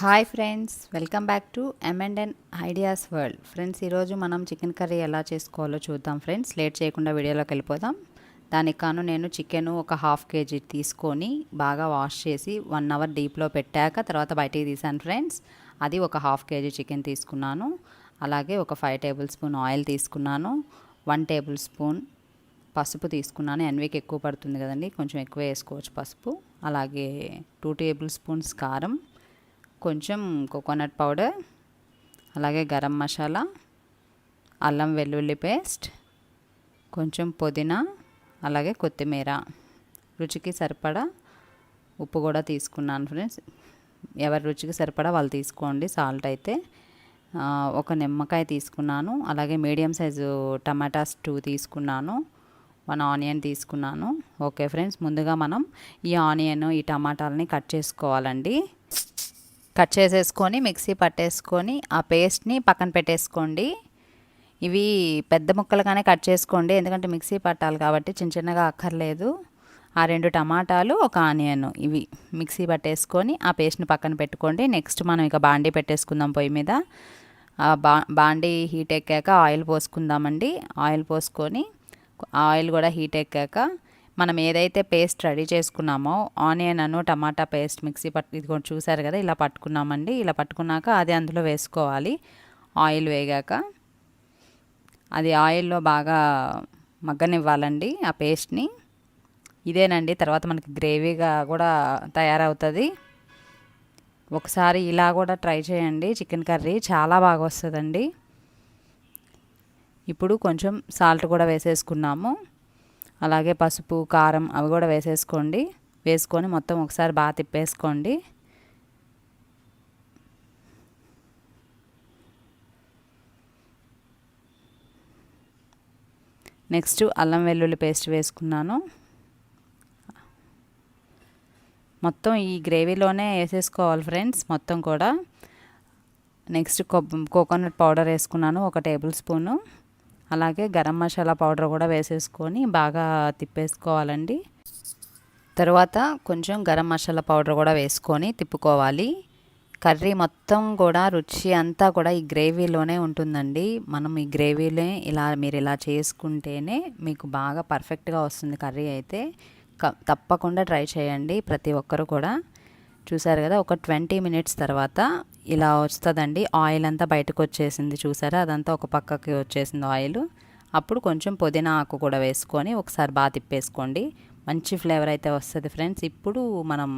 Hi friends welcome back to M and N ideas world friends ఈరోజు మనం chicken curry ఎలా చేసుకోవాలో చూద్దాం ఫ్రెండ్స్ లేట్ చేయకుండా వీడియోలోకి వెళ్ళిపోదాం. దానికాను నేను చికెన్ ఒక హాఫ్ కేజీ తీసుకొని బాగా వాష్ చేసి వన్ అవర్ డీప్లో పెట్టాక తర్వాత బయటికి తీసాను ఫ్రెండ్స్ అది ఒక హాఫ్ కేజీ చికెన్ తీసుకున్నాను. అలాగే ఒక ఫైవ్ టేబుల్ స్పూన్ ఆయిల్ తీసుకున్నాను. వన్ టేబుల్ స్పూన్ పసుపు తీసుకున్నాను. ఎన్వికి ఎక్కువ పడుతుంది కదండి కొంచెం ఎక్కువ వేసుకోవచ్చు పసుపు. అలాగే టూ టేబుల్ స్పూన్స్ కారం. కొంచెం కోకోనట్ పౌడర్ అలాగే గరం మసాలా అల్లం వెల్లుల్లి పేస్ట్ కొంచెం పుదీనా అలాగే కొత్తిమీర. రుచికి సరిపడా ఉప్పు కూడా తీసుకున్నాను ఫ్రెండ్స్. ఎవరి రుచికి సరిపడా వాళ్ళు తీసుకోండి. సాల్ట్ అయితే ఒక నిమ్మకాయ తీసుకున్నాను అలాగే మీడియం సైజు టమాటాస్ టూ తీసుకున్నాను వన్ ఆనియన్ తీసుకున్నాను. ఓకే ఫ్రెండ్స్ ముందుగా మనం ఈ ఆనియన్ ఈ టమాటాలని కట్ చేసుకోవాలండి. కట్ చేసేసుకొని మిక్సీ పట్టేసుకొని ఆ పేస్ట్ని పక్కన పెట్టేసుకోండి. ఇవి పెద్ద ముక్కలుగానే కట్ చేసుకోండి ఎందుకంటే మిక్సీ పట్టాలి కాబట్టి చిన్న చిన్నగా అక్కర్లేదు. ఆ రెండు టమాటాలు ఒక ఆనియన్ ఇవి మిక్సీ పట్టేసుకొని ఆ పేస్ట్ని పక్కన పెట్టుకోండి. నెక్స్ట్ మనం ఇక బాండీ పెట్టేసుకుందాం పొయ్యి మీద. బా బాండీ హీట్ ఎక్కాక ఆయిల్ పోసుకుందామండి. ఆయిల్ పోసుకొని ఆయిల్ కూడా హీట్ ఎక్కాక మనం ఏదైతే పేస్ట్ రెడీ చేసుకున్నామో ఆనియన్ అను టమాటా పేస్ట్ మిక్సీ పట్టు ఇది కూడా చూసారు కదా ఇలా పట్టుకున్నామండి. ఇలా పట్టుకున్నాక అది అందులో వేసుకోవాలి. ఆయిల్ వేగాక. అది ఆయిల్లో బాగా మగ్గనివ్వాలండి ఆ పేస్ట్ని. ఇదేనండి తర్వాత మనకి గ్రేవీగా కూడా తయారవుతుంది. ఒకసారి ఇలా కూడా ట్రై చేయండి. చికెన్ కర్రీ చాలా బాగా వస్తుందండి ఇప్పుడు కొంచెం సాల్ట్ కూడా వేసేసుకున్నాము. అలాగే పసుపు కారం అవి కూడా వేసేసుకోండి. వేసుకొని మొత్తం ఒకసారి బాగా తిప్పేసుకోండి. నెక్స్ట్ అల్లం వెల్లుల్లి పేస్ట్ వేసుకున్నాను. మొత్తం ఈ గ్రేవీలోనే వేసేసుకోవాలి ఫ్రెండ్స్ మొత్తం కూడా. నెక్స్ట్ కోకోనట్ పౌడర్ వేసుకున్నాను ఒక టేబుల్ స్పూను. అలాగే గరం మసాలా పౌడర్ కూడా వేసేసుకొని బాగా తిప్పేసుకోవాలండి. తర్వాత కొంచెం గరం మసాలా పౌడర్ కూడా వేసుకొని తిప్పుకోవాలి. కర్రీ మొత్తం కూడా రుచి అంతా కూడా ఈ గ్రేవీలోనే ఉంటుందండి. మనం ఈ గ్రేవీలే ఇలా మీరు ఇలా చేసుకుంటేనే మీకు బాగా పర్ఫెక్ట్గా వస్తుంది కర్రీ అయితే. తప్పకుండా ట్రై చేయండి ప్రతి ఒక్కరు కూడా. చూసారు కదా ఒక ట్వంటీ మినిట్స్ తర్వాత ఇలా వస్తుందండి. ఆయిల్ అంతా బయటకు వచ్చేసింది చూసారా? అదంతా ఒక పక్కకి వచ్చేసింది ఆయిల్. అప్పుడు కొంచెం పుదీనా ఆకు కూడా వేసుకొని ఒకసారి బాగా తిప్పేసుకోండి. మంచి ఫ్లేవర్ అయితే వస్తుంది ఫ్రెండ్స్. ఇప్పుడు మనం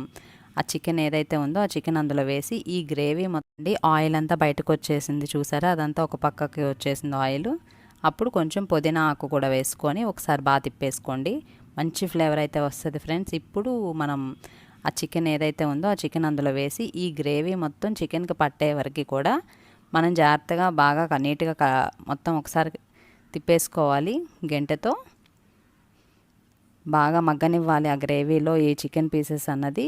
ఆ చికెన్ ఏదైతే ఉందో ఆ చికెన్ అందులో వేసి ఈ గ్రేవీ మొత్తం ఆయిల్ అంతా బయటకు వచ్చేసింది చూసారా? అదంతా ఒక పక్కకి వచ్చేసింది ఆయిల్. అప్పుడు కొంచెం పుదీనా ఆకు కూడా వేసుకొని ఒకసారి బాగా తిప్పేసుకోండి. మంచి ఫ్లేవర్ అయితే వస్తుంది ఫ్రెండ్స్. ఇప్పుడు మనం ఆ చికెన్ ఏదైతే ఉందో ఆ చికెన్ అందులో వేసి ఈ గ్రేవీ మొత్తం చికెన్కి పట్టే వరకు కూడా మనం జాగ్రత్తగా బాగా నీట్గా మొత్తం ఒకసారి తిప్పేసుకోవాలి గెంటతో. బాగా మగ్గనివ్వాలి ఆ గ్రేవీలో ఈ చికెన్ పీసెస్ అన్నది.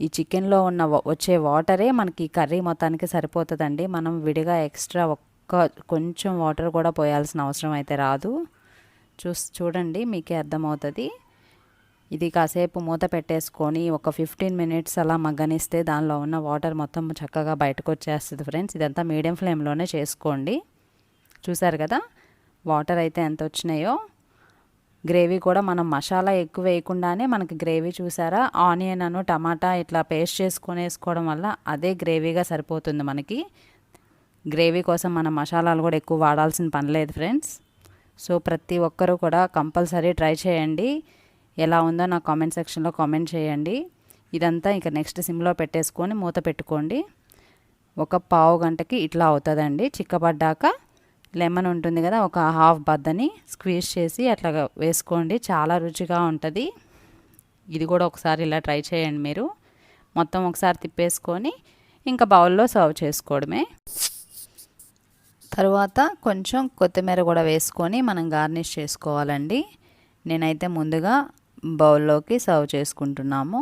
ఈ చికెన్లో ఉన్న వచ్చే వాటరే మనకి కర్రీ మొత్తానికి సరిపోతుందండి. మనం విడిగా ఎక్స్ట్రా ఒక్క కొంచెం వాటర్ కూడా పోయాల్సిన అవసరం అయితే రాదు. చూ చూడండి మీకే అర్థమవుతుంది. ఇది కాసేపు మూత పెట్టేసుకొని ఒక ఫిఫ్టీన్ మినిట్స్ అలా మగ్గనిస్తే దానిలో ఉన్న వాటర్ మొత్తం చక్కగా బయటకు వచ్చేస్తుంది ఫ్రెండ్స్. ఇదంతా మీడియం ఫ్లేమ్లోనే చేసుకోండి. చూసారు కదా? వాటర్ అయితే ఎంత వచ్చినాయో. గ్రేవీ కూడా మనం మసాలా ఎక్కువ వేయకుండానే మనకి గ్రేవీ చూసారా? ఆనియన్ అను టమాటా ఇట్లా పేస్ట్ చేసుకొని వేసుకోవడం వల్ల అదే గ్రేవీగా సరిపోతుంది మనకి. గ్రేవీ కోసం మనం మసాలాలు కూడా ఎక్కువ వాడాల్సిన పని లేదు ఫ్రెండ్స్. సో ప్రతి ఒక్కరూ కూడా కంపల్సరీ ట్రై చేయండి. ఎలా ఉందో నా కామెంట్ సెక్షన్లో కామెంట్ చేయండి. ఇదంతా ఇక నెక్స్ట్ సిమ్లో పెట్టేసుకొని మూత పెట్టుకోండి. ఒక పావు గంటకి ఇట్లా అవుతుందండి. చిక్కబడ్డాక లెమన్ ఉంటుంది కదా ఒక హాఫ్ బద్దని స్క్వీజ్ చేసి అట్లా వేసుకోండి. చాలా రుచిగా ఉంటుంది. ఇది కూడా ఒకసారి ఇలా ట్రై చేయండి మీరు. మొత్తం ఒకసారి తిప్పేసుకొని ఇంకా బౌల్లో సర్వ్ చేసుకోవడమే. తర్వాత కొంచెం కొత్తిమీర కూడా వేసుకొని మనం గార్నిష్ చేసుకోవాలండి. నేనైతే ముందుగా బౌల్లోకి సర్వ్ చేసుకుంటున్నాము.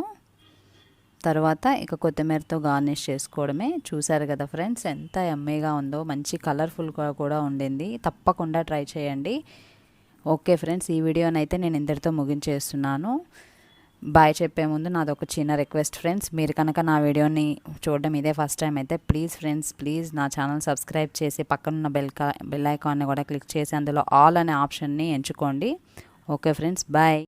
తర్వాత ఇక కొత్తిమీరతో గార్నిష్ చేసుకోవడమే. చూసారు కదా ఫ్రెండ్స్ ఎంత ఎమ్మీగా ఉందో. మంచి కలర్ఫుల్గా కూడా ఉండింది. తప్పకుండా ట్రై చేయండి. ఓకే ఫ్రెండ్స్ ఈ వీడియోనైతే నేను ఇందరితో ముగించేస్తున్నాను. బాయ్ చెప్పే ముందు నాది ఒక చిన్న రిక్వెస్ట్ ఫ్రెండ్స్. మీరు కనుక నా వీడియోని చూడడం ఇదే ఫస్ట్ టైం అయితే ప్లీజ్ ఫ్రెండ్స్ ప్లీజ్ నా ఛానల్ సబ్స్క్రైబ్ చేసి పక్కనున్న బెల్ బెల్ ఐకాన్ని కూడా క్లిక్ చేసి అందులో ఆల్ అనే ఆప్షన్ని ఎంచుకోండి. Okay friends bye.